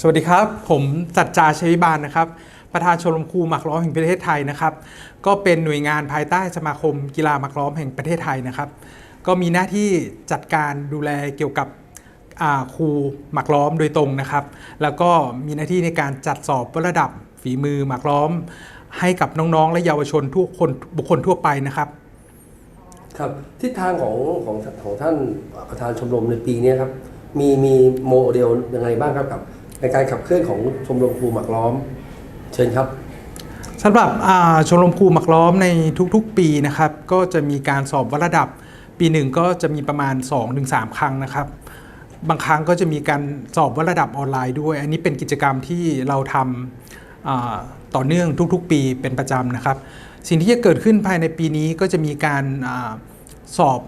สวัสดีครับ ผมจัดจาชัยวิบาลนะครับ ประธานชมรมครูหมากล้อมแห่งประเทศไทยนะครับ ก็เป็นหน่วยงานภายใต้สมาคมกีฬาหมากล้อมแห่งประเทศไทยนะครับ ก็มีหน้าที่จัดการดูแลเกี่ยวกับครูหมากล้อมโดยตรงนะครับ แล้วก็มีหน้าที่ในการจัดสอบระดับฝีมือหมากล้อม ให้กับน้องๆ และเยาวชนทุกคนบุคคลทั่วไปนะครับครับทิศทางของของของท่านประธานชมรมในปีนี้ครับมีมีโมเดลยังไงบ้างครับกับ ในการขับเคลื่อนของชมรมครูหมักล้อม เชิญครับสำหรับชมรมครูหมักล้อมในทุกๆ ปีนะครับ ก็จะมีการสอบวัดระดับ ปีหนึ่งก็จะมีประมาณ 2-3 ครั้งนะครับ บางครั้งก็จะมีการสอบวัดระดับออนไลน์ด้วย อันนี้เป็นกิจกรรมที่เราทำต่อเนื่องทุกๆ ปีเป็นประจำนะครับ สิ่งที่จะเกิดขึ้นภายในปีนี้ก็จะมีการอสอบ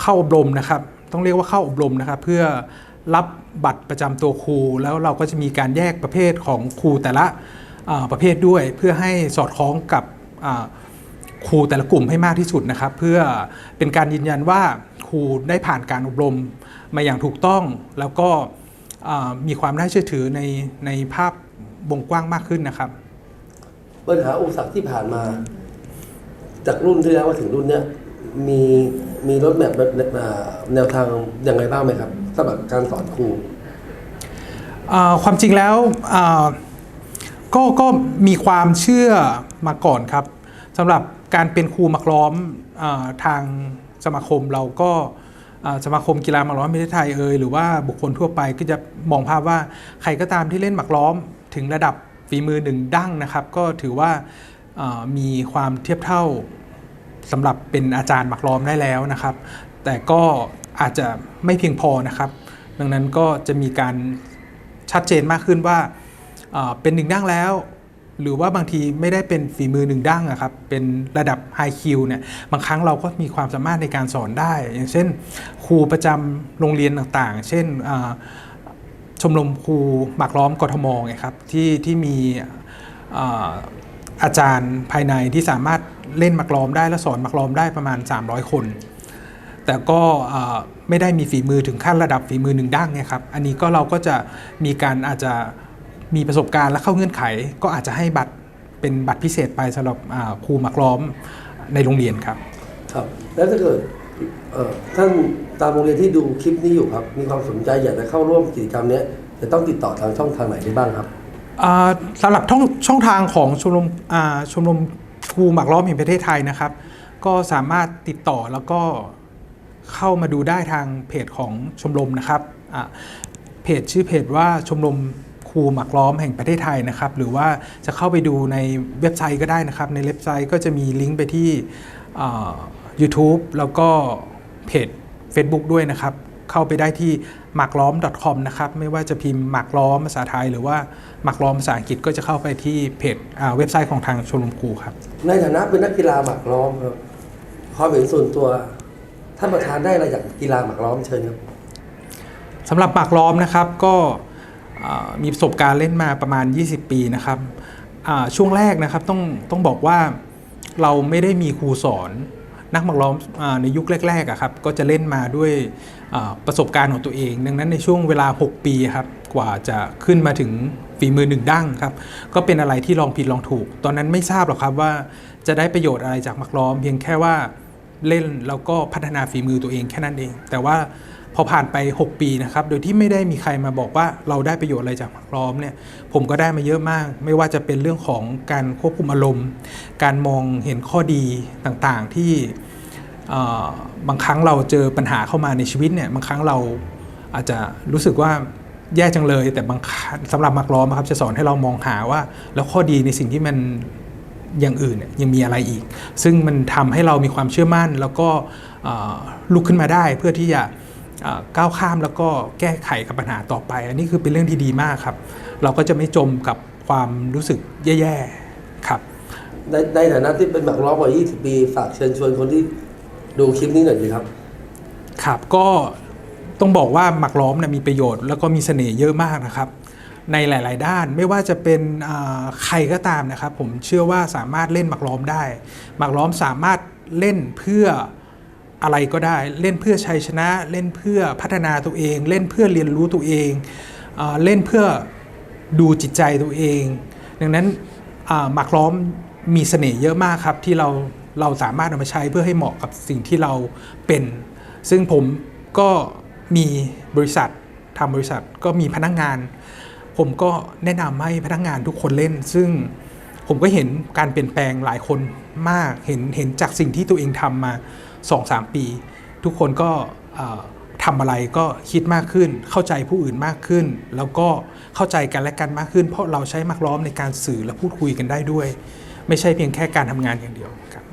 เข้าอบรมนะครับ ต้องเรียกว่าเข้าอบรมนะครับ เพื่อ รับบัตรประจำตัวครู แล้วเราก็จะมีการแยกประเภทของครูแต่ละประเภทด้วย เพื่อให้สอดคล้องกับครูแต่ละกลุ่มให้มากที่สุดนะครับ เพื่อเป็นการยืนยันว่าครูได้ผ่านการอบรมมาอย่างถูกต้อง แล้วก็มีความน่าเชื่อถือในในภาพวงกว้างมากขึ้นนะครับ ปัญหาอุปสรรคที่ผ่านมา จากรุ่นที่แล้วมาถึงรุ่นเนี้ยมีมีรถแมพแนวทางยังไงบ้างไหมครับ สำหรับการสอนครูความจริงแล้วก็ก็มีความเชื่อมาก่อนครับสำหรับการเป็นครูมักล้อมอทางสมาคมเราก็สมาคมกีฬาหมากล้อมประเทศไทยเอ่ยหรือว่าบุคคลทั่วไปก็จะมองภาพว่าใครก็ตามที่เล่นหมากล้อมถึงระดับฝีมือหนึ่งดั้งนะครับ ก็ถือว่าอ่ามีความเทียบเท่าสำหรับเป็นอาจารย์หมักล้อมได้แล้วนะครับ แต่ก็ อาจจะไม่เพียงพอนะครับ ดังนั้นก็จะมีการชัดเจนมากขึ้นว่าเป็นหนึ่งดั้งแล้ว หรือว่าบางทีไม่ได้เป็นฝีมือหนึ่งดั้งอะครับเป็นระดับไฮคิวเนี่ยบางครั้งเราก็มีความสามารถในการสอนได้ อย่างเช่น ครูประจำโรงเรียนต่างๆ เช่นชมรมครูหมากล้อมกทมไงครับที่ที่มีอาจารย์ภายในที่สามารถเล่นมักล้อมได้และสอนมักล้อมได้ประมาณ 300 คน แต่ก็เอ่อไม่ได้มีฝีมือถึงขั้นระดับฝีมือหนึ่งด้านไงครับ อันนี้ก็เราก็จะมีการอาจจะมีประสบการณ์และเข้าเงื่อนไข ก็อาจจะให้บัตรเป็นบัตรพิเศษไปสำหรับอ่าครูมักล้อมในโรงเรียนครับ ครับ แล้วถ้าเกิดเอ่อท่านตามโรงเรียนที่ดูคลิปนี้อยู่ครับ มีความสนใจอยากจะเข้าร่วมกิจกรรมเนี้ยจะต้องติดต่อทางช่องทางไหนได้บ้างครับอ่าสำหรับช่องช่องทางของชมรมอ่าชมรมครูหมากล้อมแห่งประเทศไทยนะครับ ก็สามารถติดต่อแล้วก็ เข้ามาดูได้ทางเพจของชมรมนะครับเพจชื่อเพจว่าชมรมครูหมากล้อมแห่งประเทศไทยนะครับ หรือว่าจะเข้าไปดูในเว็บไซต์ก็ได้นะครับ ในเว็บไซต์ก็จะมีลิงก์ไปที่ YouTube แล้วก็เพจ Facebook ด้วยนะครับ เข้าไปได้ที่ m a k l a o m com นะครับ ไม่ว่าจะพิมพ์หมากล้อมภาษาไทย หรือว่าหมากล้อมภาษาอังกฤษก็จะเข้าไปที่เพจเว็บไซต์ของทางชมรมครูครับ ในฐานะเป็นนักกีฬาหมากล้อมครับความเห็นส่วนตัว ท่านประธานได้อะไรจากกีฬาหมากล้อมเชิญครับสำหรับหมากล้อมนะครับก็มีประสบการณ์เล่นมาประมาณ 20 ปีนะครับช่วงแรกนะครับต้องต้องบอกว่าเราไม่ได้มีครูสอนนักหมากล้อมอในยุคแรกๆครับก็จะเล่นมาด้วยประสบการณ์ของตัวเอง ดังนั้นในช่วงเวลา 6 ปีครับกว่าจะขึ้นมาถึงฝีมือหนึ่งดั้งครับก็เป็นอะไรที่ลองผิดลองถูก ตอนนั้นไม่ทราบหรอกครับว่าจะได้ประโยชน์อะไรจากหมากล้อม เพียงแค่ว่า เล่นแล้วก็พัฒนาฝีมือตัวเองแค่นั้นเอง แต่ว่าพอผ่านไป 6 ปีนะครับ โดยที่ไม่ได้มีใครมาบอกว่าเราได้ประโยชน์อะไรจากหมากล้อมเนี่ย ผมก็ได้มาเยอะมาก ไม่ว่าจะเป็นเรื่องของการควบคุมอารมณ์ การมองเห็นข้อดีต่างๆ ที่บางครั้งเราเจอปัญหาเข้ามาในชีวิตเนี่ย บางครั้งเราอาจจะรู้สึกว่าแย่จังเลย แต่บางสำหรับมักล้อมครับจะสอนให้เรามองหาว่า แล้วข้อดีในสิ่งที่มัน อย่างอื่นเนี่ยยังมีอะไรอีก ซึ่งมันทำให้เรามีความเชื่อมั่น แล้วก็เอ่อลุกขึ้นมาได้เพื่อที่จะเอ่อก้าวข้ามแล้วก็แก้ไขกับปัญหาต่อไป อันนี้คือเป็นเรื่องที่ดีมากครับ เราก็จะไม่จมกับความรู้สึกแย่ๆครับในในฐานะที่เป็นหมากล้อมกว่า 20 ปีฝากเชิญชวนคนที่ดูคลิปนี้หน่อยดีครับ ครับก็ต้องบอกว่าหมักล้อมเนี่ยมีประโยชน์แล้วก็มีเสน่ห์เยอะมากนะครับ ในหลาย ๆ ด้านไม่ว่าจะเป็นใครก็ตามนะครับผมเชื่อว่าสามารถเล่นหมักล้อมได้หมักล้อมสามารถเล่นเพื่ออะไรก็ได้ เล่นเพื่อชัยชนะ เล่นเพื่อพัฒนาตัวเอง เล่นเพื่อเรียนรู้ตัวเองอเล่นเพื่อดูจิตใจตัวเอง ดังนั้นหมากล้อมมีเสน่ห์เยอะมากครับที่เราเราสามารถเอามาใช้เพื่อให้เหมาะกับสิ่งที่เราเป็น ซึ่งผมก็มีบริษัททำบริษัทก็มีพนักงาน ผมก็แนะนำให้พนักงานทุกคนเล่น ซึ่งผมก็เห็นการเปลี่ยนแปลงหลายคนมาก เห็นเห็นจากสิ่งที่ตัวเองทำมา 2-3 ปี ทุกคนก็เอ่อทำอะไรก็คิดมากขึ้น เข้าใจผู้อื่นมากขึ้น แล้วก็เข้าใจกันและกันมากขึ้น เพราะเราใช้มักล้อมในการสื่อและพูดคุยกันได้ด้วย ไม่ใช่เพียงแค่การทำงานอย่างเดียวครับ